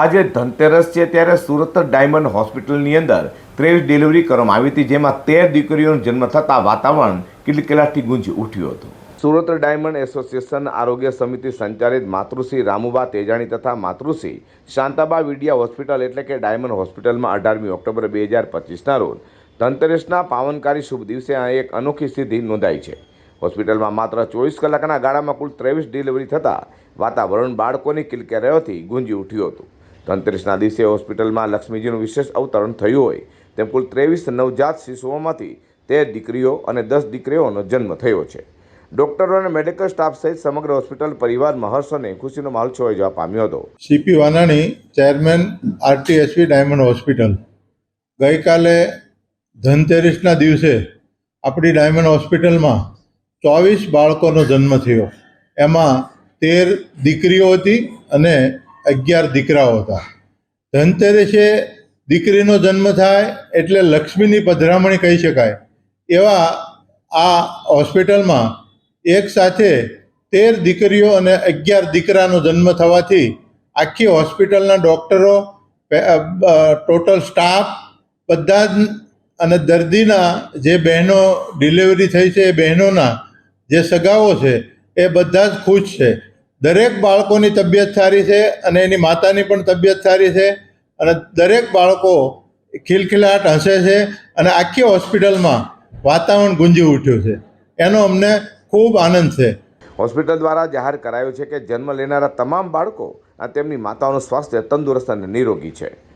આજે ધનતેરસ છે ત્યારે સુરત ડાયમંડ હોસ્પિટલની અંદર ત્રેવીસ ડિલિવરી કરવામાં આવી હતી, જેમાં તેર દીકરીઓનો જન્મ થતાં વાતાવરણ કિલકિલાટથી ગુંજી ઉઠ્યું હતું. સુરત ડાયમંડ એસોસિએશન આરોગ્ય સમિતિ સંચાલિત માતૃશ્રી રામુબા તેજાણી તથા માતૃશ્રી શાંતાબા વિડિયા હોસ્પિટલ એટલે કે ડાયમંડ હોસ્પિટલમાં અઢારમી ઓક્ટોબર બે હજાર પચીસના રોજ ધનતેરસના પાવનકારી શુભ દિવસે આ એક અનોખી સિદ્ધિ નોંધાઈ છે. હોસ્પિટલમાં માત્ર ચોવીસ કલાકના ગાળામાં કુલ ત્રેવીસ ડિલિવરી થતાં વાતાવરણ બાળકોની કિલકેરાયોથી ગુંજી ઉઠ્યું હતું. ધનતેરસના દિવસે હોસ્પિટલમાં લક્ષ્મીજીનું વિશેષ અવતરણ થયું હોય, તેમ કુલ ત્રેવીસ નવજાત શિશુઓમાંથી તેર દીકરીઓ અને દસ દીકરીઓનો જન્મ થયો છે. ડોક્ટરો અને મેડિકલ સ્ટાફ સહિત સમગ્ર હોસ્પિટલ પરિવારમાં હર્ષ અને ખુશીનો માહોલ છવાઈ જવા પામ્યો હતો. C P, chairman RTSV diamond hospital. ગઈકાલે ધનતેરસના દિવસે આપણી ડાયમંડ હોસ્પિટલમાં ચોવીસ બાળકોનો જન્મ થયો. એમાં તેર દીકરીઓ હતી અને અગિયાર દીકરાઓ હતા. ધનતેરસે દીકરીનો જન્મ થાય એટલે લક્ષ્મીની પધરામણી કહી શકાય. એવા આ હોસ્પિટલમાં એક સાથે તેર દીકરીઓ અને અગિયાર દીકરાનો જન્મ થવાથી આખી હોસ્પિટલના ડૉક્ટરો ટોટલ સ્ટાફ બધા જ અને દર્દીના જે બહેનો ડિલિવરી થઈ છે એ બહેનોના જે સગાઓ છે એ બધા જ ખુશ છે. દરેક બાળકોની તબિયત સારી છે અને એની માતાની પણ તબિયત સારી છે અને દરેક બાળકો ખિલખિલાટ હસે છે અને આખી હોસ્પિટલમાં વાતાવરણ ગુંજી ઉઠ્યું છે. એનો અમને ખૂબ આનંદ છે. હોસ્પિટલ દ્વારા જાહેર કરાયું છે કે જન્મ લેનારા તમામ બાળકો અને તેમની માતાઓનું સ્વાસ્થ્ય તંદુરસ્ત અને નિરોગી છે.